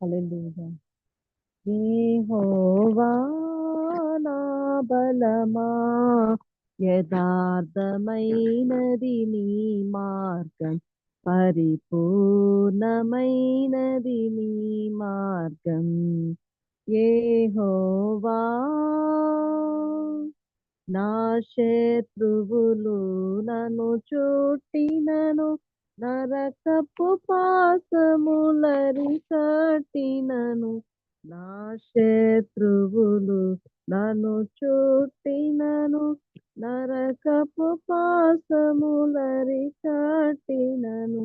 హల్లెలూయా. యెహోవా నా బలమా యథార్థమైనది నీ మార్గం పరిపూర్ణమైనది నీ మార్గం. యెహోవా నా శత్రువులు నన్ను చుట్టినను నరకపు పాసములరి కట్టినను నా శత్రువులు నన్ను చుట్టినను. నరకపు పాసములరి కట్టినను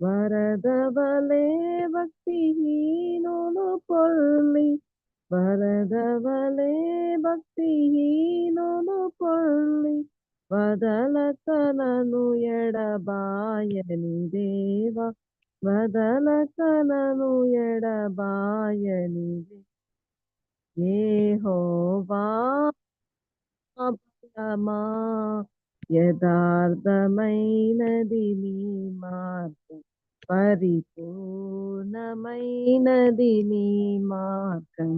వరదవలే భక్తిహీనులు పొల్లి వరదవలే భక్తిహీనులు పొల్లి వదలకనను ఎడబాయని దేవా వదలకనను ఎడబాయని ఏహోవా బలమా యథార్థమైనది నీ మార్గం పరిపూర్ణమైనది నీ మార్గం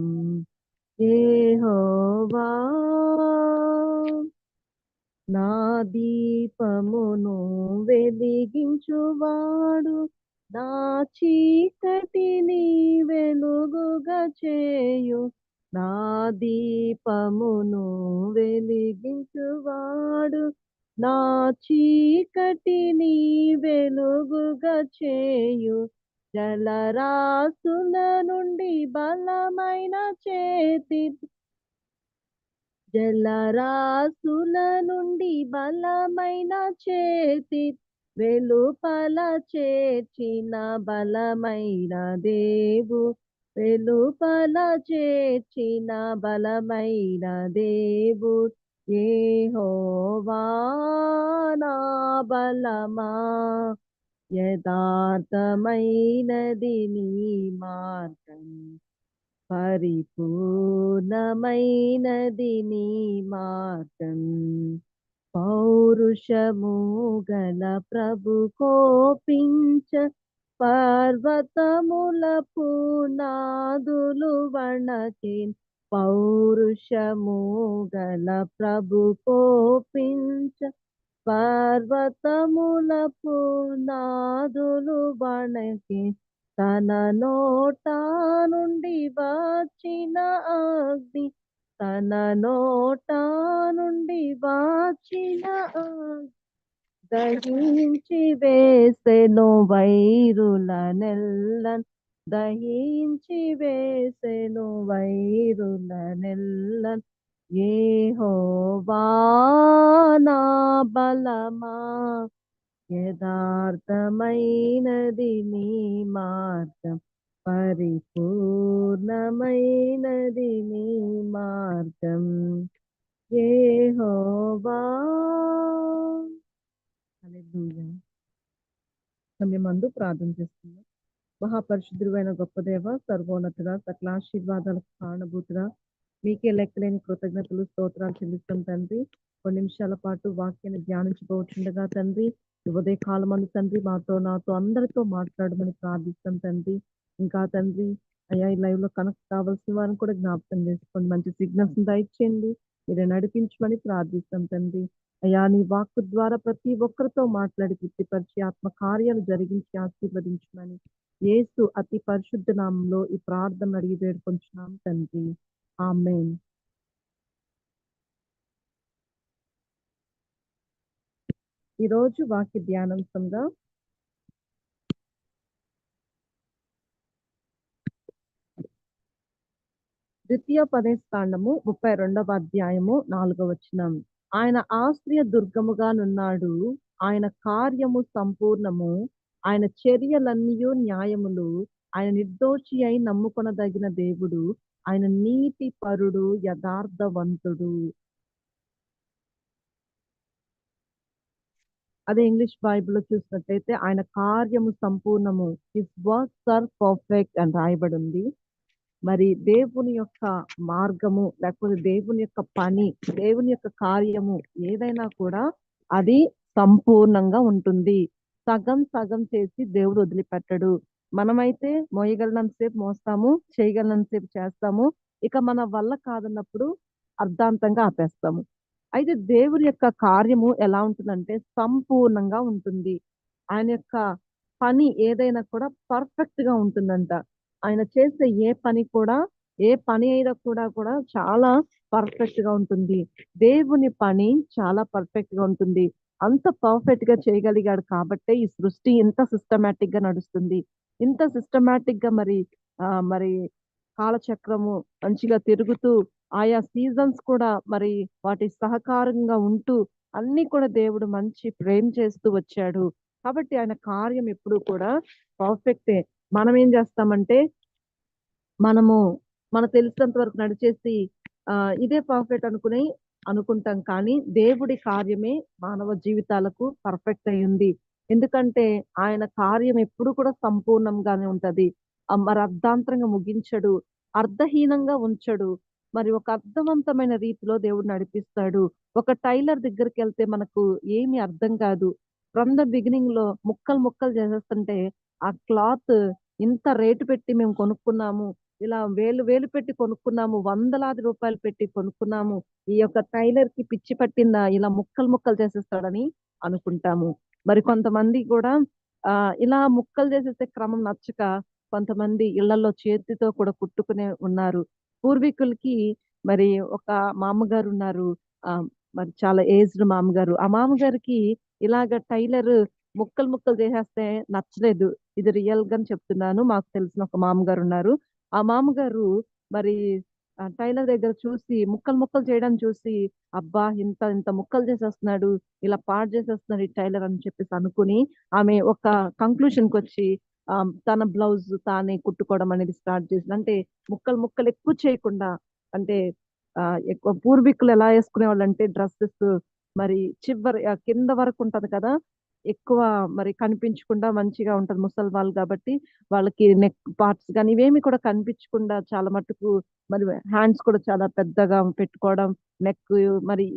ఏహోవా. నా దీపమును వెలిగించువాడు నా చీకటిని వెలుగుగా చేయు. నా దీపమును వెలిగించువాడు నా చీకటిని వెలుగుగా చేయు. జలరాసుల నుండి బలమైన చేతి జలరాసుల నుండి బలమైన చేతి వెలుపల చేర్చిన బలమైన దేవు వెలుపల చేర్చిన బలమైన దేవు ఏ నా బలమా యథార్థమైనది నీ మార్గం. పరిపూర్ణమైనది నీ మార్గం. పౌరుషము గల ప్రభు కోపించ పర్వతముల పునాదులు వణకే పౌరుషము గల ప్రభు కోపించ పర్వతముల పునాదులు వణకే తన నోట నుండి వచ్చిన అగ్ని తన నోట నుండి వచ్చిన దహించి వేసెను వైరుల నెల్లన్ దహించి వేసెను వైరుల నెల్లన్. ఏహోవా నా బలమా యథార్థమైనది నీ మార్గం పరిపూర్ణమైనది నీ మార్గం. ఏహోవా సమయమందు ప్రార్థన చేస్తున్నాం. మహాపరిశుద్ధుడైన గొప్ప దేవ సర్వోన్నతుడ సకల ఆశీర్వాదాలకు కారణభూతుడ మీకే లెక్కలేని కృతజ్ఞతలు స్తోత్రాలు చెల్లిస్తాం తండ్రి. కొన్ని నిమిషాల పాటు వాక్యాన్ని ధ్యానించుకోవచ్చుండగా తండ్రి ఉదయ అందు తండ్రి. మాతో నాతో అందరితో మాట్లాడమని ప్రార్థిస్తాం తండ్రి. ఇంకా తండ్రి అయ్యా ఈ లైవ్లో కనెక్ట్ కావాల్సిన వారిని కూడా జ్ఞాపకం చేసుకోండి. మంచి సిగ్నల్స్ దయచేయండి. మీరు నడిపించమని ప్రార్థిస్తాం తండ్రి. అయ్యా నీ వాక్కు ద్వారా ప్రతి ఒక్కరితో మాట్లాడి తృప్తిపరిచి ఆత్మ కార్యాలు జరిగించి ఆశీర్వదించమని యేసు అతి పరిశుద్ధ నామంలో ఈ ప్రార్థన అడిగి వేడుకొంచున్నాం తండ్రి. ఆమెన్. ఈరోజు వాక్య ధ్యానాంశంగా ద్వితీయ పదేస్థాండము ముప్పై రెండవ అధ్యాయము నాలుగవ వచనం. ఆయన ఆశ్రయ దుర్గముగా నున్నాడు. ఆయన కార్యము సంపూర్ణము. ఆయన చర్యలన్నీ న్యాయములు. ఆయన నిర్దోషి అయి నమ్ముకొనదగిన దేవుడు. ఆయన నీతి పరుడు యథార్థవంతుడు. అదే ఇంగ్లీష్ బైబిల్లో చూసినట్టయితే ఆయన కార్యము సంపూర్ణము. హిస్ వర్క్స్ ఆర్ పర్ఫెక్ట్ అని రాయబడి ఉంది మరి దేవుని యొక్క మార్గము లేకపోతే దేవుని యొక్క పని దేవుని యొక్క కార్యము ఏదైనా కూడా అది సంపూర్ణంగా ఉంటుంది. సగం సగం చేసి దేవుడు వదిలిపెట్టడు. మనమైతే సేపు మోస్తాము చేయగలిగినంతసేపు చేస్తాము. ఇక మన వల్ల కాదన్నప్పుడు అర్ధాంతంగా ఆపేస్తాము. అయితే దేవుని యొక్క కార్యము ఎలా ఉంటుందంటే సంపూర్ణంగా ఉంటుంది. ఆయన యొక్క పని ఏదైనా కూడా పర్ఫెక్ట్గా ఉంటుందంట. ఆయన చేసే ఏ పని కూడా ఏ పని అయినా కూడా కూడా చాలా పర్ఫెక్ట్గా ఉంటుంది. దేవుని పని చాలా పర్ఫెక్ట్గా ఉంటుంది. అంత పర్ఫెక్ట్గా చేయగలిగాడు కాబట్టే ఈ సృష్టి ఇంత సిస్టమేటిక్గా నడుస్తుంది. ఇంత సిస్టమేటిక్గా మరి ఆ మరి కాలచక్రము మంచిగా తిరుగుతూ ఆయా సీజన్స్ కూడా మరి వాటి సహకారంగా ఉంటూ అన్ని కూడా దేవుడు మంచి ప్రేమ చేస్తూ వచ్చాడు. కాబట్టి ఆయన కార్యం ఎప్పుడు కూడా పర్ఫెక్టే. మనం ఏం చేస్తామంటే మనము మనకు తెలిసినంత వరకు నడిచేసి ఆ ఇదే పర్ఫెక్ట్ అనుకుని అనుకుంటాం కానీ దేవుడి కార్యమే మానవ జీవితాలకు పర్ఫెక్ట్ అయ్యింది ఎందుకంటే ఆయన కార్యం ఎప్పుడు కూడా సంపూర్ణంగానే ఉంటది. మరి అర్ధాంతరంగా ముగించడు అర్ధహీనంగా ఉంచడు. మరి ఒక అర్థవంతమైన రీతిలో దేవుడు నడిపిస్తాడు. ఒక టైలర్ దగ్గరికి వెళ్తే మనకు ఏమి అర్థం కాదు. ఫ్రమ్ ద బిగినింగ్లో ముక్కలు ముక్కలు చేసేస్తుంటే ఆ క్లాత్ ఇంత రేటు పెట్టి మేము కొనుక్కున్నాము. ఇలా వేలు వేలు పెట్టి కొనుక్కున్నాము. వందలాది రూపాయలు పెట్టి కొనుక్కున్నాము. ఈ యొక్క టైలర్కి పిచ్చి పట్టిందా? ఇలా ముక్కలు ముక్కలు చేసేస్తాడని అనుకుంటాము. మరి కొంతమంది కూడా ఆ ఇలా ముక్కలు చేసేసే క్రమం నచ్చక కొంతమంది ఇళ్ళలో చేతితో కూడా కుట్టుకునే ఉన్నారు. పూర్వీకులకి మరి ఒక మామగారు ఉన్నారు ఆ మరి చాలా ఏజ్డ్ మామగారు. ఆ మామగారికి ఇలాగ టైలర్ ముక్కలు ముక్కలు చేసేస్తే నచ్చలేదు. ఇది రియల్గా చెప్తున్నాను. మాకు తెలిసిన ఒక మామగారు ఉన్నారు ఆ మామగారు మరి టైలర్ దగ్గర చూసి ముక్కలు ముక్కలు చేయడం చూసి అబ్బా ఇంత ఇంత ముక్కలు చేసేస్తున్నాడు. ఇలా పాడు చేసేస్తున్నాడు ఈ టైలర్ అని చెప్పేసి అనుకుని ఆమె ఒక కంక్లూషన్కి వచ్చి తన బ్లౌజ్ తానే కుట్టుకోవడం అనేది స్టార్ట్ చేసింది అంటే ముక్కలు ముక్కలు ఎక్కువ చేయకుండా అంటే ఆ ఎక్కువ పూర్వీకులు ఎలా వేసుకునేవాళ్ళు అంటే డ్రెస్సెస్ మరి చివరి కింద వరకు ఉంటది కదా ఎక్కువ మరి కనిపించకుండా మంచిగా ఉంటది ముసలి వాళ్ళు కాబట్టి వాళ్ళకి నెక్ పార్ట్స్ కానీ ఇవేమి కూడా కనిపించకుండా చాలా మటుకు మరి హ్యాండ్స్ కూడా చాలా పెద్దగా పెట్టుకోవడం నెక్ మరి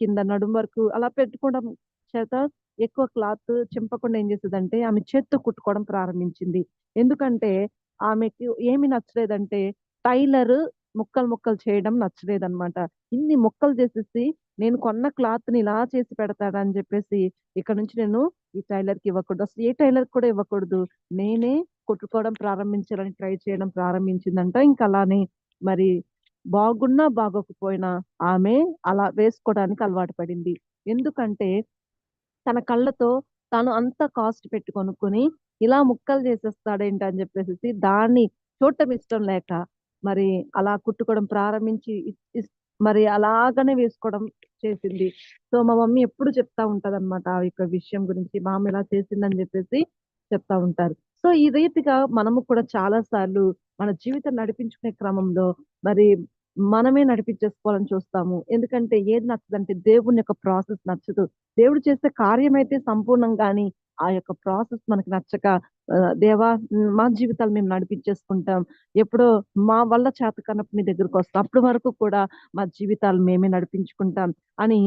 కింద నడుము వరకు అలా పెట్టుకోవడం చేత ఎక్కువ క్లాత్ చింపకుండా ఏం చేసేదంటే ఆమె చేత్తో కుట్టుకోవడం ప్రారంభించింది. ఎందుకంటే ఆమెకి ఏమి నచ్చలేదంటే టైలర్ ముక్కలు ముక్కలు చేయడం నచ్చలేదన్నమాట. ఇన్ని ముక్కలు చేసేసి నేను కొన్న క్లాత్ని ఇలా చేసి పెడతాడని చెప్పేసి ఇక్కడ నుంచి నేను ఈ టైలర్కి ఇవ్వకూడదు. అసలు ఏ టైలర్ కూడా ఇవ్వకూడదు. నేనే కుట్టుకోవడం ప్రారంభించాలని ట్రై చేయడం ప్రారంభించిందంట. ఇంకా అలానే మరి బాగున్నా బాగోకపోయినా ఆమె అలా వేసుకోవడానికి అలవాటు పడింది. ఎందుకంటే తన కళ్ళతో తాను అంత కాస్ట్ పెట్టి కొనుక్కొని ఇలా ముక్కలు చేసేస్తాడేంటి అని చెప్పేసి దాన్ని చూడటం ఇష్టం లేక మరి అలా కుట్టుకోవడం ప్రారంభించి మరి అలాగనే వేసుకోవడం చేసింది. సో మా మమ్మీ ఎప్పుడు చెప్తా ఉంటది అనమాట ఆ యొక్క విషయం గురించి. మా అమ్మ ఇలా చేసిందని చెప్పేసి చెప్తా ఉంటారు. సో ఈ రీతిగా మనము కూడా చాలా సార్లు మన జీవితం నడిపించుకునే క్రమంలో మరి మనమే నడిపించేసుకోవాలని చూస్తాము. ఎందుకంటే ఏది నచ్చదంటే దేవుని యొక్క ప్రాసెస్ నచ్చదు. దేవుడు చేసే కార్యం అయితే సంపూర్ణం కానీ ఆ యొక్క ప్రాసెస్ మనకు నచ్చక దేవా మా జీవితాలు మేము నడిపించేసుకుంటాం. ఎప్పుడో మా వల్ల చేత కన్నప్పుడు నీ దగ్గరకు వస్తాం. అప్పటి వరకు కూడా మా జీవితాలు మేమే నడిపించుకుంటాం అని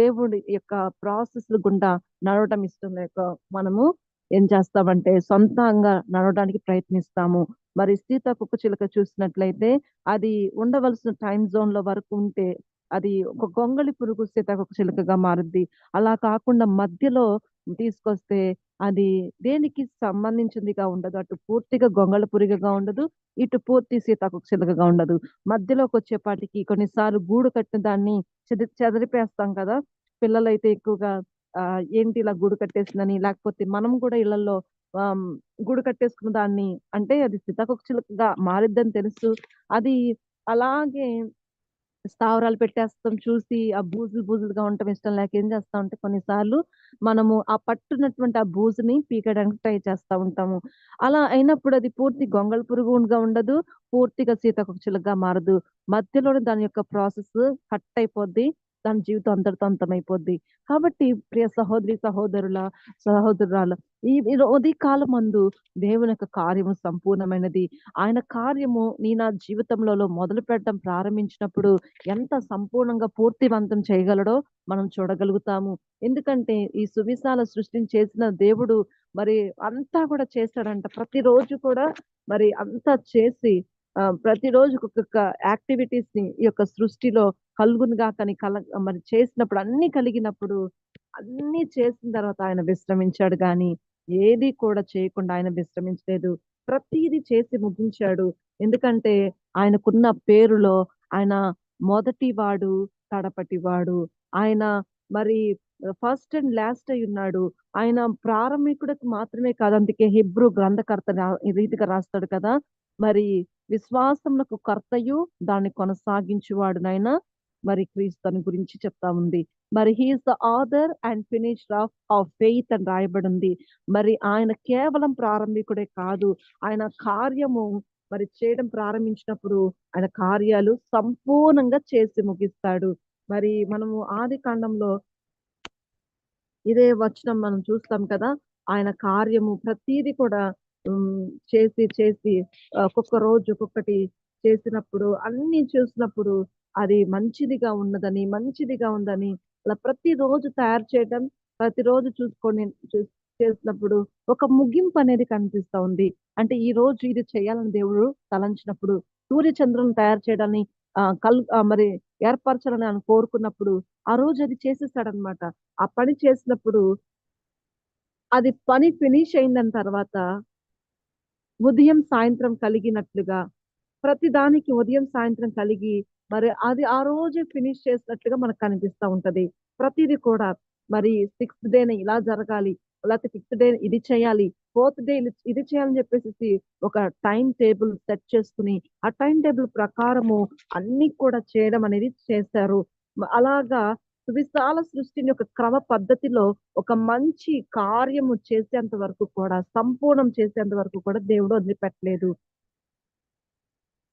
దేవుడి యొక్క ప్రాసెస్ గుండా నడవడం ఇష్టం లేక మనము ఏం చేస్తామంటే సొంతంగా నడవడానికి ప్రయత్నిస్తాము. మరి సీతాకుక్క చిలుక చూసినట్లయితే అది ఉండవలసిన టైం జోన్లో వరకు ఉంటే అది ఒక గొంగళి పురుగు సీతాకుక్క చిలుకగా మారుద్ది. అలా కాకుండా మధ్యలో తీసుకొస్తే అది దేనికి సంబంధించిందిగా ఉండదు. అటు పూర్తిగా గొంగళ పురిగగా ఉండదు ఇటు పూర్తి సీతాకుక్క చిలుకగా ఉండదు. మధ్యలోకి వచ్చేపాటికి కొన్నిసార్లు గూడు కట్టిన దాన్ని చెది చెదిరిపేస్తాం కదా. పిల్లలైతే ఎక్కువగా ఆ ఏంటి ఇలా గూడు కట్టేసిందని లేకపోతే మనం కూడా ఇళ్ళలో గూడు కట్టేసుకున్న దాన్ని అంటే అది సీతాకోక మారిద్దని తెలుసు. అది అలాగే స్థావరాలు పెట్టేస్తాం చూసి ఆ బూజులు బూజులుగా ఉండటం ఇష్టం లేక ఏం చేస్తా ఉంటే కొన్నిసార్లు మనము ఆ పట్టునటువంటి ఆ బూజుని పీకడానికి ట్రై చేస్తా ఉంటాము. అలా అయినప్పుడు అది పూర్తి గొంగళ పురుగుగా ఉండదు పూర్తిగా సీతాకోక మారదు. మధ్యలోనే దాని యొక్క ప్రాసెస్ కట్ అయిపోద్ది. దాని జీవితం అంతటితో అంతమైపోద్ది కాబట్టి ప్రియ సహోదరి సహోదరుల సహోదరురాలు ఈ ఈ ఉదయ కాలం మందు దేవుని యొక్క కార్యము సంపూర్ణమైనది. ఆయన కార్యము నీ నా జీవితంలో మొదలు పెట్టడం ప్రారంభించినప్పుడు ఎంత సంపూర్ణంగా పూర్తివంతం చేయగలడో మనం చూడగలుగుతాము. ఎందుకంటే ఈ సువిశాల సృష్టిని చేసిన దేవుడు మరి అంతా కూడా చేశాడంట ప్రతిరోజు కూడా మరి అంతా చేసి ప్రతిరోజు ఒక్కొక్క యాక్టివిటీస్ని ఈ యొక్క సృష్టిలో కలుగునుగా కానీ కల మరి చేసినప్పుడు అన్ని కలిగినప్పుడు అన్ని చేసిన తర్వాత ఆయన విశ్రమించాడు కానీ ఏది కూడా చేయకుండా ఆయన విశ్రమించలేదు. ప్రతిదీ చేసి ముగించాడు. ఎందుకంటే ఆయనకున్న పేరులో ఆయన మొదటి వాడు తడపటి వాడు. ఆయన మరి ఫస్ట్ అండ్ లాస్ట్ అయి ఉన్నాడు. ఆయన ప్రారంభికుడికి మాత్రమే కాదు అందుకే హిబ్రూ గ్రంథకర్త ఈ రీతిగా రాస్తాడు కదా. మరి విశ్వాసములకు కర్తయు దాన్ని కొనసాగించువాడునైనా మరి క్రీస్తుని గురించి చెప్తా ఉంది. మరి he is the author and finish of of faith అని రాయబడింది. మరి ఆయన కేవలం ప్రారంభికుడే కాదు. ఆయన కార్యము మరి చేయడం ప్రారంభించినప్పుడు ఆయన కార్యాలు సంపూర్ణంగా చేసి ముగిస్తాడు. మరి మనము ఆది కాండంలో ఇదే వచనం మనం చూస్తాం కదా. ఆయన కార్యము ప్రతిదీ కూడా చేసి చేసి ఒక్కొక్క రోజు ఒక్కొక్కటి చేసినప్పుడు అన్ని చూసినప్పుడు అది మంచిదిగా ఉన్నదని మంచిదిగా ఉందని అలా ప్రతి రోజు తయారు చేయడం ప్రతిరోజు చూసుకొని చేసినప్పుడు ఒక ముగింపు అనేది కనిపిస్తూ ఉంది. అంటే ఈ రోజు ఇది చేయాలని దేవుడు తలంచినప్పుడు సూర్య చంద్రుని తయారు చేయడాన్ని ఆ కల్ మరి ఏర్పరచాలని ఆయన కోరుకున్నప్పుడు ఆ రోజు అది చేసేస్తాడనమాట ఆ పని చేసినప్పుడు అది పని ఫినిష్ అయిందని తర్వాత ఉదయం సాయంత్రం కలిగినట్లుగా ప్రతి దానికి ఉదయం సాయంత్రం కలిగి మరి అది ఆ రోజే ఫినిష్ చేసినట్లుగా మనకు కనిపిస్తా ఉంటది. ప్రతిదీ కూడా మరి సిక్స్త్ డేనే ఇలా జరగాలి లేకపోతే ఫిఫ్త్ డే ఇది చేయాలి ఫోర్త్ డే ఇది చేయాలని చెప్పేసి ఒక టైం టేబుల్ సెట్ చేసుకుని ఆ టైం టేబుల్ ప్రకారము అన్ని కూడా చేయడం అనేది చేశారు అలాగా విశాల సృష్టిని ఒక క్రమ పద్ధతిలో ఒక మంచి కార్యము చేసేంత వరకు కూడా సంపూర్ణం చేసేంత వరకు కూడా దేవుడు వదిలిపెట్టలేదు.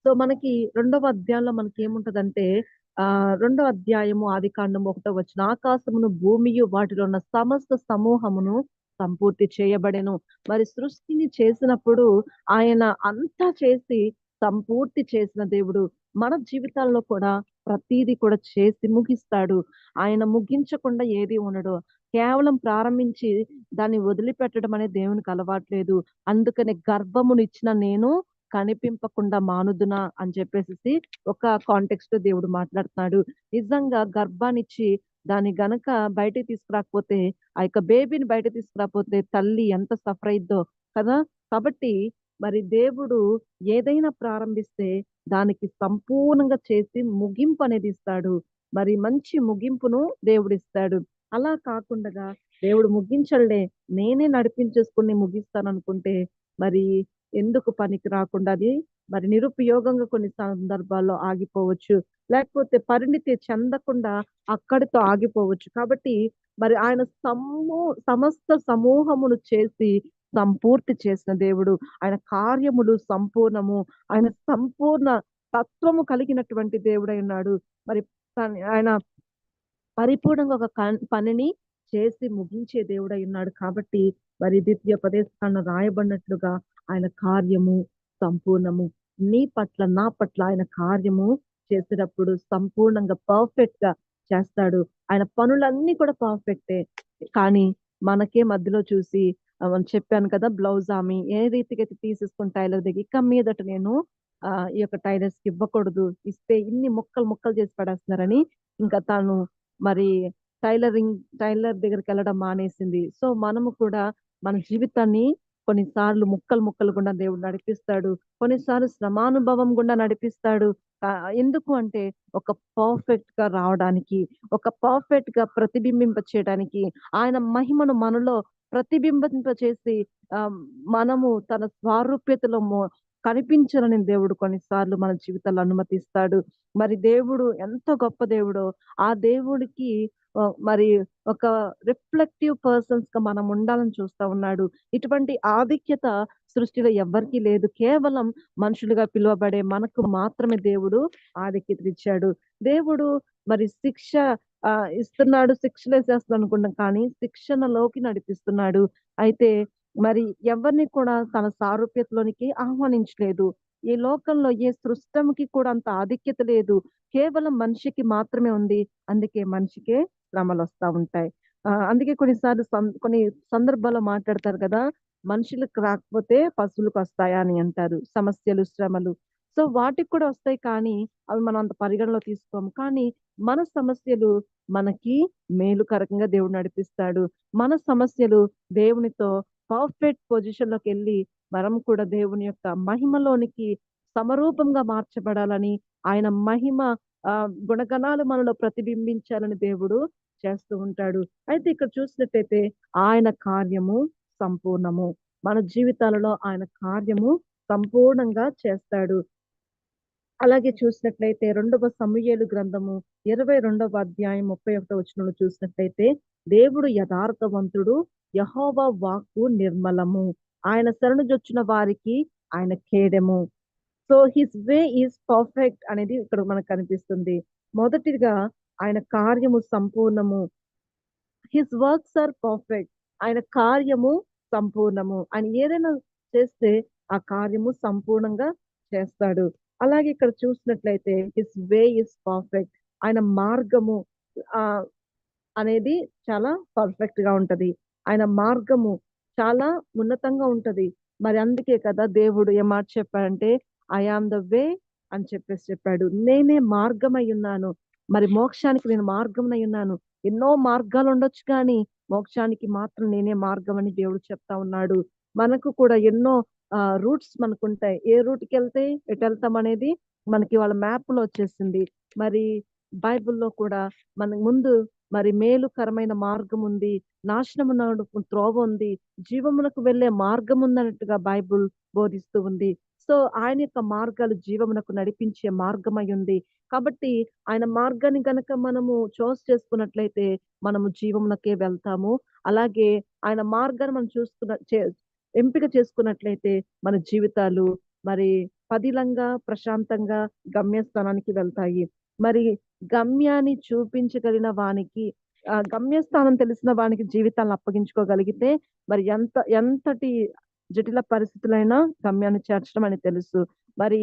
సో మనకి రెండవ అధ్యాయంలో మనకి ఏముంటదంటే ఆ రెండో అధ్యాయము ఆది కాండము ఒకటో వచ్చిన ఆకాశమును భూమియు వాటిలో ఉన్న సమస్త సమూహమును సంపూర్తి చేయబడెను. మరి సృష్టిని చేసినప్పుడు ఆయన అంతా చేసి సంపూర్తి చేసిన దేవుడు మన జీవితాల్లో కూడా ప్రతీది కూడా చేసి ముగిస్తాడు. ఆయన ముగించకుండా ఏది ఉండడు. కేవలం ప్రారంభించి దాన్ని వదిలిపెట్టడం అనేది దేవునికి అలవాట్లేదు అందుకని గర్భమునిచ్చిన నేను కనిపింపకుండా మానుదునా అని చెప్పేసి ఒక కాంటెక్స్ట్లో దేవుడు మాట్లాడుతున్నాడు. నిజంగా గర్భానిచ్చి దాన్ని గనక బయటికి తీసుకురాకపోతే ఆ యొక్క బేబీని బయట తీసుకురాకపోతే తల్లి ఎంత సఫర్ అయిద్దో కదా? కాబట్టి మరి దేవుడు ఏదైనా ప్రారంభిస్తే దానికి సంపూర్ణంగా చేసి ముగింపు అనేది ఇస్తాడు. మరి మంచి ముగింపును దేవుడు ఇస్తాడు. అలా కాకుండా దేవుడు ముగించలే నేనే నడిపించేసుకుని ముగిస్తాను అనుకుంటే మరి ఎందుకు పనికి రాకుండా అది? మరి నిరుపయోగంగా కొన్ని సందర్భాల్లో ఆగిపోవచ్చు. లేకపోతే పరిణితి చెందకుండా అక్కడితో ఆగిపోవచ్చు. కాబట్టి మరి ఆయన సమూ సమస్త సమూహమును చేసి సంపూర్తి చేసిన దేవుడు. ఆయన కార్యములు సంపూర్ణము. ఆయన సంపూర్ణ తత్వము కలిగినటువంటి దేవుడై ఉన్నాడు. మరి ఆయన పరిపూర్ణంగా ఒక పనిని చేసి ముగించే దేవుడై ఉన్నాడు కాబట్టి మరి ద్వితీయ ప్రదేశాన్ని రాయబడినట్లుగా ఆయన కార్యము సంపూర్ణము. నీ పట్ల నా పట్ల ఆయన కార్యము చేసేటప్పుడు సంపూర్ణంగా పర్ఫెక్ట్గా చేస్తాడు. ఆయన పనులన్నీ కూడా పర్ఫెక్టే. కానీ మనకే మధ్యలో చూసి చెప్పాను కదా బ్లౌజ్ ఆమె ఏ రీతికి అయితే తీసేసుకుని టైలర్ దగ్గర ఇక మీదట నేను ఆ ఈ యొక్క టైలర్స్కి ఇవ్వకూడదు. ఇస్తే ఇన్ని ముక్కలు ముక్కలు చేసి పడేస్తున్నారని ఇంకా తాను మరి టైలరింగ్ టైలర్ దగ్గరికి వెళ్ళడం మానేసింది. సో మనము కూడా మన జీవితాన్ని కొన్నిసార్లు ముక్కలు ముక్కలు గుండా దేవుడు నడిపిస్తాడు. కొన్నిసార్లు శ్రమానుభవం గుండా నడిపిస్తాడు. ఎందుకు అంటే ఒక పర్ఫెక్ట్గా రావడానికి ఒక పర్ఫెక్ట్గా ప్రతిబింబింప చేయడానికి ఆయన మహిమను మనలో ప్రతిబింబింపచేసి ఆ, మనము తన స్వారూప్యతలో మో- కనిపించాలని దేవుడు కొన్నిసార్లు మన జీవితాల్లో అనుమతిస్తాడు. మరి దేవుడు ఎంత గొప్ప దేవుడో ఆ దేవుడికి మరి ఒక రిఫ్లెక్టివ్ పర్సన్స్గా మనం ఉండాలని చూస్తా ఉన్నాడు. ఇటువంటి ఆధిక్యత సృష్టిలో ఎవ్వరికీ లేదు. కేవలం మనుషులుగా పిలువబడే మనకు మాత్రమే దేవుడు ఆధిక్యత ఇచ్చాడు. దేవుడు మరి శిక్ష ఆ ఇస్తున్నాడు శిక్షణ వేసేస్తున్నాడు అనుకుంటాం కానీ శిక్షణలోకి నడిపిస్తున్నాడు అయితే మరి ఎవరిని కూడా తన సారూప్యతలోనికి ఆహ్వానించలేదు ఈ లోకంలో ఏ సృష్టంకి కూడా అంత ఆధిక్యత లేదు కేవలం మనిషికి మాత్రమే ఉంది అందుకే మనిషికే శ్రమలు వస్తా ఉంటాయి ఆ! అందుకే కొన్నిసార్లు కొన్ని సందర్భాల్లో మాట్లాడతారు కదా! మనుషులకు రాకపోతే పశువులకొస్తాయా అని అంటారు. సమస్యలు, శ్రమలు. సో, వాటికి కూడా వస్తాయి కానీ, అవి మనం అంత పరిగణలో తీసుకోము. కానీ, మన సమస్యలు మనకి మేలుకరకంగా దేవుడు నడిపిస్తాడు. మన సమస్యలు దేవునితో పర్ఫెక్ట్ వెళ్ళి మనం కూడా దేవుని యొక్క మహిమలోనికి సమరూపంగా మార్చబడాలని, ఆయన మహిమ గుణగణాలు మనలో ప్రతిబింబించాలని దేవుడు చేస్తూ ఉంటాడు. అయితే ఇక్కడ చూసినట్టయితే ఆయన కార్యము సంపూర్ణము. మన జీవితాలలో ఆయన కార్యము సంపూర్ణంగా చేస్తాడు. అలాగే చూసినట్లయితే రెండవ సమూయేలు గ్రంథము 22వ అధ్యాయం 31 వచనంలో చూసినట్లయితే దేవుడు యథార్థవంతుడు యహోవా వాక్కు నిర్మలము. ఆయన శరణుజొచ్చిన వారికి ఆయన కేడెము. So, his way is perfect అనేది ఇక్కడ మనకు కనిపిస్తుంది. మొదటిగా ఆయన కార్యము సంపూర్ణము. His works are perfect. ఆయన కార్యము సంపూర్ణము. ఆయన ఏదైనా చేస్తే ఆ కార్యము సంపూర్ణంగా చేస్తాడు. అలాగే ఇక్కడ చూసినట్లయితే హిస్ వే ఇస్ పర్ఫెక్ట్. ఆయన మార్గము అనేది చాలా పర్ఫెక్ట్గా ఉంటది. ఆయన మార్గము చాలా ఉన్నతంగా ఉంటది. మరి అందుకే కదా దేవుడు ఏ మాట చెప్పాడంటే, ఐ యామ్ ద వే అని చెప్పేసి చెప్పాడు. నేనే మార్గమై ఉన్నాను. మరి మోక్షానికి నేను మార్గమునై ఉన్నాను. ఎన్నో మార్గాలు ఉండొచ్చు కానీ, మోక్షానికి మాత్రం నేనే మార్గం అని దేవుడు చెప్తా ఉన్నాడు. మనకు కూడా ఎన్నో రూట్స్ మనకు ఉంటాయి ఏ రూట్‌కెళ్తే ఎటెళ్తామనేది మనకి వాళ్ళ మ్యాప్‌లో వచ్చేసింది. మరి బైబిల్‌లో కూడా మనకు ముందు మరి మేలుకరమైన మార్గం ఉంది. నాశనమునకు త్రోవ ఉంది. జీవమునకు వెళ్ళే మార్గం ఉందన్నట్టుగా బైబిల్ బోధిస్తూ ఉంది. సో, ఆయన యొక్క మార్గాలు జీవమునకు నడిపించే మార్గమై ఉంది. కాబట్టి ఆయన మార్గాన్ని గనక మనము చూస్ చేసుకున్నట్లయితే మనము జీవమునకే వెళ్తాము. అలాగే ఆయన మార్గాన్ని మనం చూసుకున్న చే ఎంపిక చేసుకున్నట్లయితే మన జీవితాలు మరి పదిలంగా, ప్రశాంతంగా గమ్యస్థానానికి వెళ్తాయి. మరి గమ్యాన్ని చూపించగలిగిన వానికి ఆహ్, గమ్యస్థానం తెలిసిన వానికి జీవితాలను అప్పగించుకోగలిగితే మరి ఎంత ఎంతటి జటిల పరిస్థితులైనా గమ్యాన్ని చేర్చడం అని తెలుసు. మరి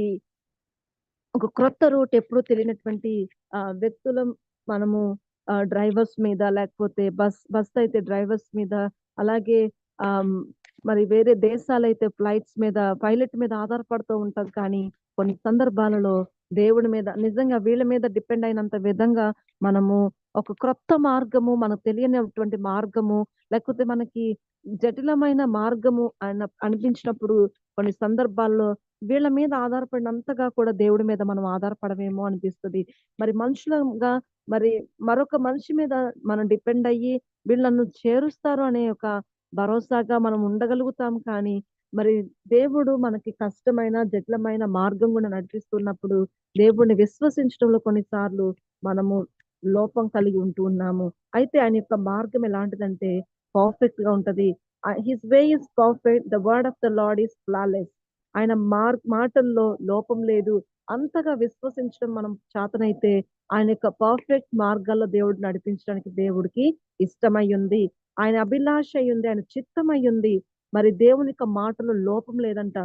ఒక క్రొత్త రూట్ ఎప్పుడూ తెలియనటువంటి ఆ వ్యక్తులు మనము డ్రైవర్స్ మీద లేకపోతే బస్ బస్ అయితే డ్రైవర్స్ మీద అలాగే ఆ మరి వేరే దేశాలైతే ఫ్లైట్స్ మీద పైలట్ మీద ఆధారపడుతూ ఉంటాం. కానీ, కొన్ని సందర్భాలలో దేవుడి మీద నిజంగా వీళ్ళ మీద డిపెండ్ అయినంత విధంగా మనము ఒక క్రొత్త మార్గము మనకు తెలియనటువంటి మార్గము లేకపోతే మనకి జటిలమైన మార్గము అన అనిపించినప్పుడు కొన్ని సందర్భాల్లో వీళ్ళ మీద ఆధారపడినంతగా కూడా దేవుడి మీద మనం ఆధారపడమేమో అనిపిస్తుంది. మరి మనుషులంగా మరి మరొక మనిషి మీద మనం డిపెండ్ అయ్యి వీళ్ళను చేరుస్తారు అనే ఒక భరోసాగా మనం ఉండగలుగుతాం కానీ, మరి దేవుడు మనకి కష్టమైన, జటిలమైన మార్గం కూడా నడిపిస్తున్నప్పుడు దేవుడిని విశ్వసించడంలో కొన్నిసార్లు మనము లోపం కలిగి ఉంటూ ఉన్నాము. అయితే ఆయన యొక్క మార్గం ఎలాంటిదంటే పర్ఫెక్ట్గా ఉంటది. His way is perfect. The word of the Lord is flawless. ఆయన మార్ మాటల్లో లోపం లేదు. అంతగా విశ్వసించడం మనం చేతనైతే ఆయన యొక్క పర్ఫెక్ట్ మార్గాల్లో దేవుడు నడిపించడానికి దేవుడికి ఇష్టమై ఉంది ఆయన అభిలాష అయ్యుంది. ఆయన చిత్తం చిత్తమయ్యుంది. మరి దేవుని యొక్క మాటలో లోపం లేదంట.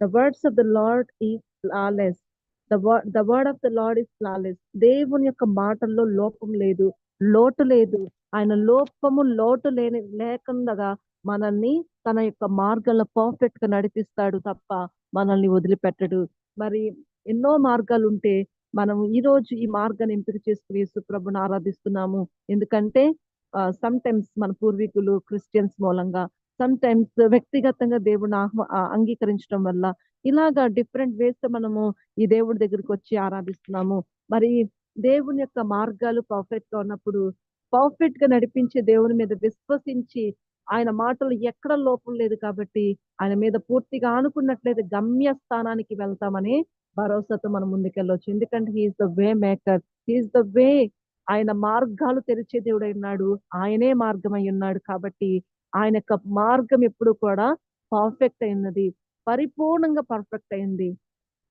The words of the Lord is flawless. The the word of the Lord is flawless. దేవుని యొక్క మాటల్లో లోపం లేదు. లోటు లేదు. ఆయన లోపము, లోటు లేని లేకుండగా మనల్ని తన యొక్క మార్గంలో పర్ఫెక్ట్‌గా నడిపిస్తాడు తప్ప మనల్ని వదిలిపెట్టడు. మరి ఎన్నో మార్గాలు ఉంటే మనం ఈ రోజు ఈ మార్గాన్ని ఎంపిక చేసుకుని యేసుప్రభుని ఆరాధిస్తున్నాము. ఎందుకంటే సమ్ సమ్‌టైమ్స్ మన పూర్వీకులు క్రిస్టియన్స్ మూలంగా, సమ్‌టైమ్స్ వ్యక్తిగతంగా దేవుడిని ఆహ్వా అంగీకరించడం వల్ల ఇలాగా డిఫరెంట్ వేస్ మనము ఈ దేవుడి దగ్గరికి వచ్చి ఆరాధిస్తున్నాము. మరి దేవుని యొక్క మార్గాలు పర్ఫెక్ట్‌గా ఉన్నప్పుడు పర్ఫెక్ట్‌గా నడిపించే దేవుని మీద విశ్వసించి ఆయన మాటలు ఎక్కడ లోపం లేదు కాబట్టి ఆయన మీద పూర్తిగా ఆనుకున్నట్లయితే గమ్య స్థానానికి వెళ్తామని భరోసాతో మనం ముందుకెళ్ళొచ్చు. ఎందుకంటే he is the way maker. He is the way. ఆయన మార్గాలు తెరిచే దేవుడై ఉన్నాడు. ఆయనే మార్గమై ఉన్నాడు కాబట్టి ఆయన యొక్క మార్గం ఎప్పుడు కూడా పర్ఫెక్ట్ అయినది. పరిపూర్ణంగా పర్ఫెక్ట్ అయింది.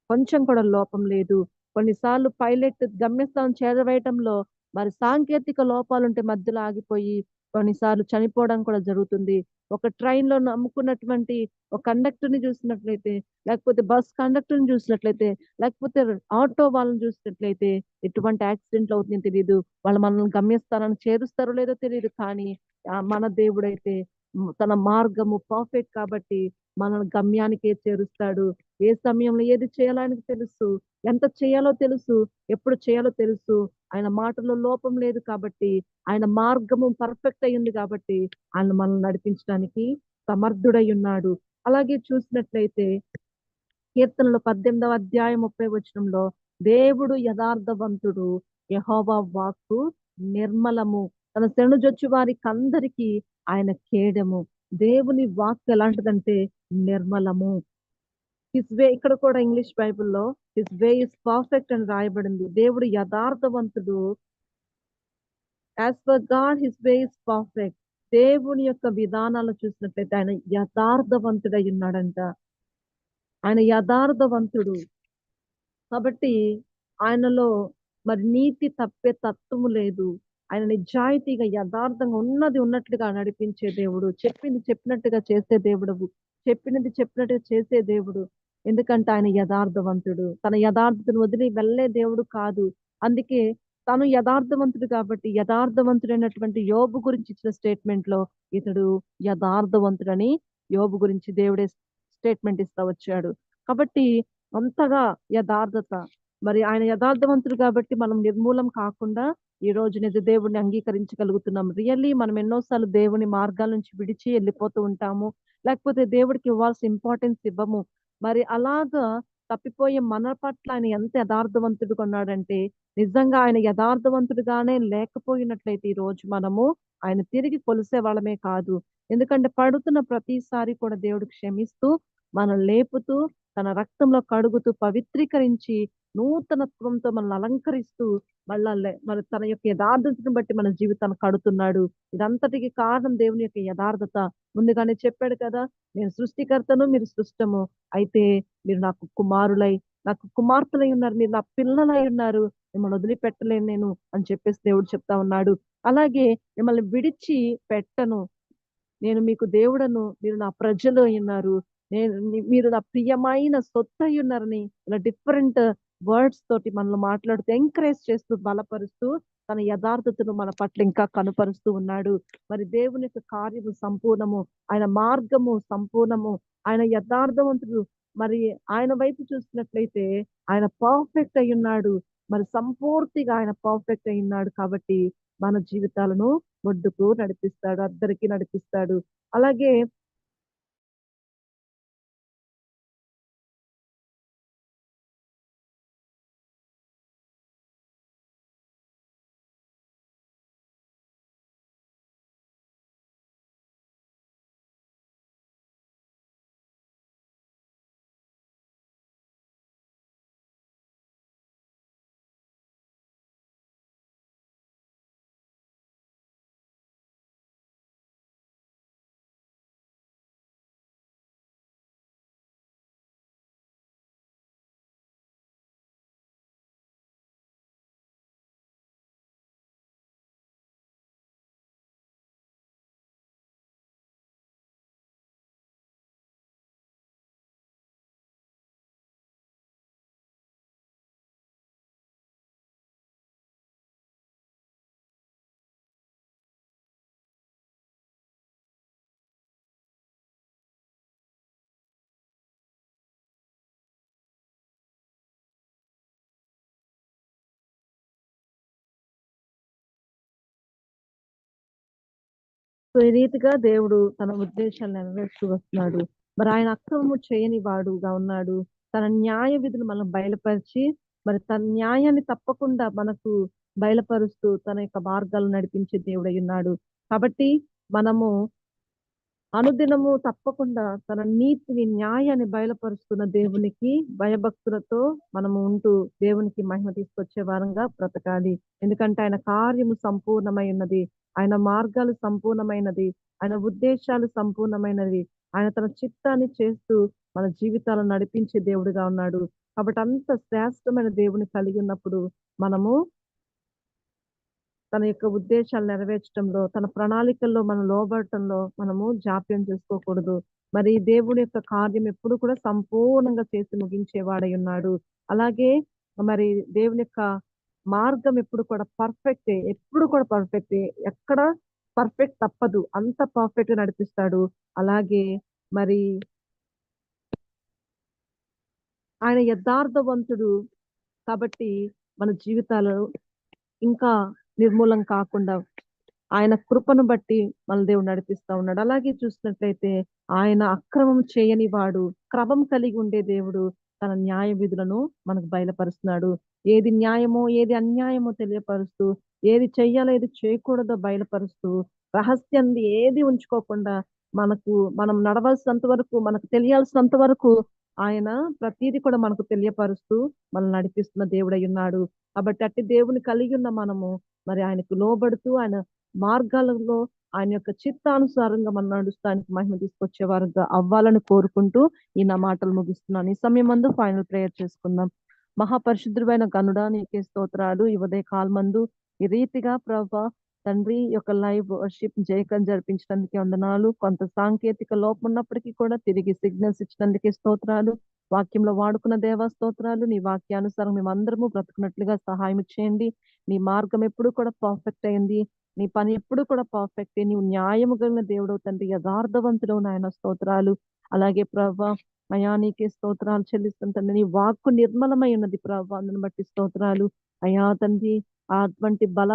కొంచెం కూడా లోపం లేదు. కొన్నిసార్లు పైలట్ గమ్యస్థానం చేరవేయటంలో మరి సాంకేతిక లోపాలుంటే మధ్యలో ఆగిపోయి కొన్నిసార్లు చనిపోవడం కూడా జరుగుతుంది. ఒక ట్రైన్లో నమ్ముకున్నటువంటి ఒక కండక్టర్ని చూసినట్లయితే లేకపోతే బస్ కండక్టర్ని చూసినట్లయితే లేకపోతే ఆటో వాళ్ళని చూసినట్లయితే ఎటువంటి యాక్సిడెంట్ అవుతుందో తెలియదు వాళ్ళు మనల్ని గమ్యస్థానాన్ని చేరుస్తారో లేదో తెలియదు కానీ మన దేవుడైతే తన మార్గము పర్ఫెక్ట్ కాబట్టి మనల్ని గమ్యానికే చేరుస్తాడు. ఏ సమయంలో ఏది చేయాలో ఆయనకు తెలుసు. ఎంత చేయాలో తెలుసు. ఎప్పుడు చేయాలో తెలుసు. ఆయన మాటలో లోపం లేదు కాబట్టి ఆయన మార్గము పర్ఫెక్ట్ అయ్యింది కాబట్టి ఆయన మనల్ని నడిపించడానికి సమర్థుడై ఉన్నాడు. అలాగే చూసినట్లయితే కీర్తనలు పద్దెనిమిదవ అధ్యాయం ముప్పై వచనంలో దేవుడు యథార్థవంతుడు యహోవా వాక్కు నిర్మలము. తన శరణుజొచ్చు వారికి అందరికీ ఆయన కేడము. దేవుని వాక్ ఎలాంటిదంటే నిర్మలము. హిస్ వే ఇక్కడ కూడా ఇంగ్లీష్ బైబిల్లో హిస్ వే ఇస్ పర్ఫెక్ట్ అని రాయబడింది. దేవుడు యథార్థవంతుడు. As for God his way is perfect దేవుని యొక్క విధానాలు చూసినట్లయితే ఆయన యథార్థవంతుడై ఉన్నాడంట. ఆయన యథార్థవంతుడు. కాబట్టి ఆయనలో మరి నీతి తప్పే తత్వము లేదు. ఆయన నిజాయితీగా యథార్థంగా ఉన్నది ఉన్నట్లుగా నడిపించే దేవుడు. చెప్పింది చెప్పినట్టుగా చేసే దేవుడు చెప్పినది చెప్పినట్టుగా చేసే దేవుడు. ఎందుకంటే ఆయన యథార్థవంతుడు. తన యథార్థతను వదిలి వెళ్ళే దేవుడు కాదు. అందుకే తను యథార్థవంతుడు కాబట్టి యథార్థవంతుడైనటువంటి యోబు గురించి ఇచ్చిన స్టేట్మెంట్లో ఇతడు యథార్థవంతుడని యోబు గురించి దేవుడే స్టేట్మెంట్ ఇస్తా వచ్చాడు. కాబట్టి అంతగా యథార్థత. మరి ఆయన యథార్థవంతుడు కాబట్టి మనం నిర్మూలం కాకుండా ఈ రోజు నిజ దేవుడిని అంగీకరించగలుగుతున్నాం. రియల్లీ మనం ఎన్నోసార్లు దేవుని మార్గాల నుంచి విడిచి వెళ్ళిపోతూ ఉంటాము. లేకపోతే దేవుడికి ఇవ్వాల్సిన ఇంపార్టెన్స్ ఇవ్వము. మరి అలాగా తప్పిపోయే మన పట్ల ఆయన ఎంత యథార్థవంతుడు కొన్నాడంటే నిజంగా ఆయన యథార్థవంతుడుగానే లేకపోయినట్లయితే ఈ రోజు మనము ఆయన తిరిగి కొలిసే వాళ్ళమే కాదు. ఎందుకంటే పడుతున్న ప్రతిసారి కూడా దేవుడు క్షమిస్తూ మనం లేపుతూ తన రక్తంలో కడుగుతూ పవిత్రీకరించి నూతనత్వంతో మనల్ని అలంకరిస్తూ మళ్ళా మన తన యొక్క యథార్థతను బట్టి మన జీవితాన్ని కడుతున్నాడు. ఇదంతటికి కారణం దేవుని యొక్క యథార్థత. ముందుగానే చెప్పాడు కదా నేను సృష్టికర్తను మీరు సృష్టము. అయితే మీరు నాకు కుమారులై నాకు కుమార్తెలై ఉన్నారు మీరు నా పిల్లలై ఉన్నారు. మిమ్మల్ని వదిలిపెట్టలేను నేను అని చెప్పేసి దేవుడు చెప్తా ఉన్నాడు. అలాగే మిమ్మల్ని విడిచి పెట్టను. నేను మీకు దేవుడను మీరు నా ప్రజలు అయి ఉన్నారు. నేను మీరు నా ప్రియమైన సొత్తు ఉన్నారని ఇలా డిఫరెంట్ వర్డ్స్ తోటి మనల్ని మాట్లాడుతూ ఎంకరేజ్ చేస్తూ బలపరుస్తూ తన యథార్థతను మన పట్ల ఇంకా కనుపరుస్తూ ఉన్నాడు. మరి దేవుని యొక్క కార్యము సంపూర్ణము ఆయన మార్గము సంపూర్ణము ఆయన యథార్థవంతుడు. మరి ఆయన వైపు చూసినట్లయితే ఆయన పర్ఫెక్ట్ అయి ఉన్నాడు. మరి సంపూర్తిగా ఆయన పర్ఫెక్ట్ అయి ఉన్నాడు కాబట్టి మన జీవితాలను ఒడ్డుకు నడిపిస్తాడు అద్దరికి నడిపిస్తాడు. అలాగే సో ఈ రీతిగా దేవుడు తన ఉద్దేశాలు నెరవేరుస్తూ వస్తున్నాడు. మరి ఆయన అక్రమము చేయని వాడుగా ఉన్నాడు. తన న్యాయ విధులు మనం బయలుపరిచి మరి తన న్యాయాన్ని తప్పకుండా మనకు బయలుపరుస్తూ తన యొక్క మార్గాలు నడిపించే దేవుడై ఉన్నాడు. కాబట్టి మనము అనుదినము తప్పకుండా తన నీతిని న్యాయాన్ని బయలుపరుస్తున్న దేవునికి భయభక్తులతో మనము ఉంటూ దేవునికి మహిమ తీసుకొచ్చే వారంగా బ్రతకాలి. ఎందుకంటే ఆయన కార్యము సంపూర్ణమై ఉన్నది. ఆయన మార్గాలు సంపూర్ణమైనది ఆయన ఉద్దేశాలు సంపూర్ణమైనది. ఆయన తన చిత్తాన్ని చేస్తూ మన జీవితాలను నడిపించే దేవుడిగా ఉన్నాడు. కాబట్టి అంత శ్రేష్టమైన దేవుని కలిగి ఉన్నప్పుడు మనము తన యొక్క ఉద్దేశాలు నెరవేర్చడంలో తన ప్రణాళికల్లో మనం లోబడటంలో మనము జాప్యం చేసుకోకూడదు. మరి దేవుని యొక్క కార్యం ఎప్పుడు కూడా సంపూర్ణంగా చేసి ముగించేవాడై ఉన్నాడు. అలాగే మరి దేవుని యొక్క మార్గం ఎప్పుడు కూడా పర్ఫెక్టే ఎప్పుడు కూడా పర్ఫెక్టే. ఎక్కడ పర్ఫెక్ట్ తప్పదు. అంత పర్ఫెక్ట్గా నడిపిస్తాడు. అలాగే మరి ఆయన యథార్థవంతుడు కాబట్టి మన జీవితాలు ఇంకా నిర్మూలం కాకుండా ఆయన కృపను బట్టి మన దేవుడు నడిపిస్తా ఉన్నాడు. అలాగే చూసినట్లయితే ఆయన అక్రమం చేయని వాడు క్రమం కలిగి ఉండే దేవుడు తన న్యాయ విధులను మనకు బయలుపరుస్తున్నాడు. ఏది న్యాయమో ఏది అన్యాయమో తెలియపరుస్తూ ఏది చెయ్యాలో ఏది చేయకూడదో బయలుపరుస్తూ రహస్యాన్ని ఏది ఉంచుకోకుండా మనకు మనం నడవలసినంత వరకు మనకు తెలియాల్సినంత వరకు ఆయన ప్రతిదీ కూడా మనకు తెలియపరుస్తూ మనల్ని నడిపిస్తున్న దేవుడై ఉన్నాడు. కాబట్టి అట్టి దేవుని కలిగి ఉన్న మనము మరి ఆయనకు లోబడుతూ ఆయన మార్గాలలో ఆయన యొక్క చిత్తానుసారంగా మనం నడుస్తానికి మహిమ తీసుకొచ్చే వారుగా అవ్వాలని కోరుకుంటూ ఈ నా మాటలు ముగిస్తున్నాను. ఈ సమయం మందు ఫైనల్ ప్రేయర్ చేసుకుందాం. మహాపరిశుద్ధుడైన గనుడ నీకే స్తోత్రాలు. ఈ ఉదయ కాలమందు ఈ రీతిగా ప్రభా తండ్రి యొక్క లైవ్ వర్షిప్ జయకం జరిపించడానికి వందనాలు. కొంత సాంకేతిక లోపం ఉన్నప్పటికీ కూడా తిరిగి సిగ్నల్స్ ఇచ్చినందుకే స్తోత్రాలు. వాక్యంలో వాడుకున్న దేవా స్తోత్రాలు. నీ వాక్యానుసారం మేమందరము బ్రతుకున్నట్లుగా సహాయం చేయండి. నీ మార్గం ఎప్పుడు కూడా పర్ఫెక్ట్ అయింది. నీ పని ఎప్పుడు కూడా పర్ఫెక్ట్. నీవు న్యాయము కలిగిన దేవుడవు తండ్రి. యథార్థవంతుడు నాయన. స్తోత్రాలు. అలాగే ప్రభా అయా నీకే స్తోత్రాలు చెల్లిస్తుంటండి నీ వాక్కు నిర్మలమై ఉన్నది ప్రభా. అందుని బట్టి స్తోత్రాలు. అయా తండ్రి అటువంటి బల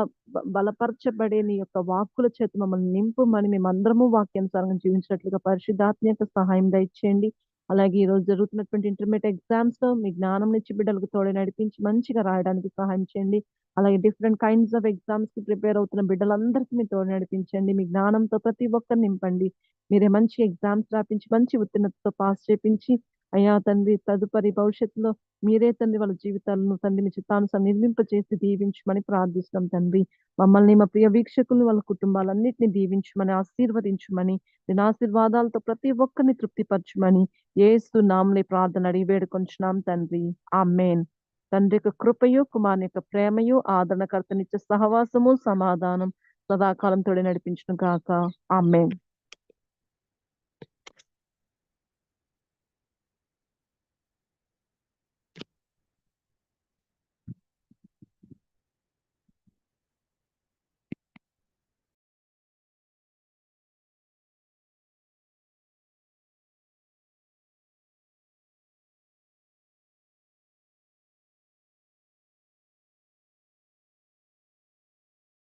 బలపరచబడే నీ యొక్క వాక్కుల చేత మమ్మల్ని నింపు నింపుమని మేమందరము వాక్యానుసారంగా జీవించినట్లుగా పరిశుద్ధాత్మ యొక్క సహాయం దయచేయండి. అలాగే ఈ రోజు జరుగుతున్నటువంటి ఇంటర్మీడియట్ ఎగ్జామ్స్లో మీ జ్ఞానం నుంచి బిడ్డలకు తోడే నడిపించి మంచిగా రాయడానికి సహాయం చేయండి. అలాగే డిఫరెంట్ కైండ్స్ ఆఫ్ ఎగ్జామ్స్కి ప్రిపేర్ అవుతున్న బిడ్డలందరికీ మీరు తోడు నడిపించండి. మీ జ్ఞానంతో ప్రతి ఒక్కరు నింపండి. మీరే మంచి ఎగ్జామ్స్ రాపించి మంచి ఉత్తీర్ణతతో పాస్ చేపించి అయ్యా తండ్రి తదుపరి భవిష్యత్తులో మీరే తండ్రి వాళ్ళ జీవితాలను తండ్రి మీ చిత్తానుసారం నిర్మింపచేసి దీవించమని ప్రార్థిస్తున్నాం తండ్రి. మమ్మల్ని మా ప్రియ వీక్షకులు వాళ్ళ కుటుంబాలన్నింటినీ దీవించమని ఆశీర్వదించమని నేను ఆశీర్వాదాలతో ప్రతి ఒక్కరిని తృప్తిపరచమని ఏసు నామలే ప్రార్థన అడిగి వేడుకొంచున్నాం తండ్రి. ఆ మేన్ తండ్రి యొక్క కృపయు కుమారుని యొక్క ప్రేమయు ఆదరణకర్తనిచ్చే సహవాసము సమాధానం సదాకాలం తోడే నడిపించును కాక ఆ మేన్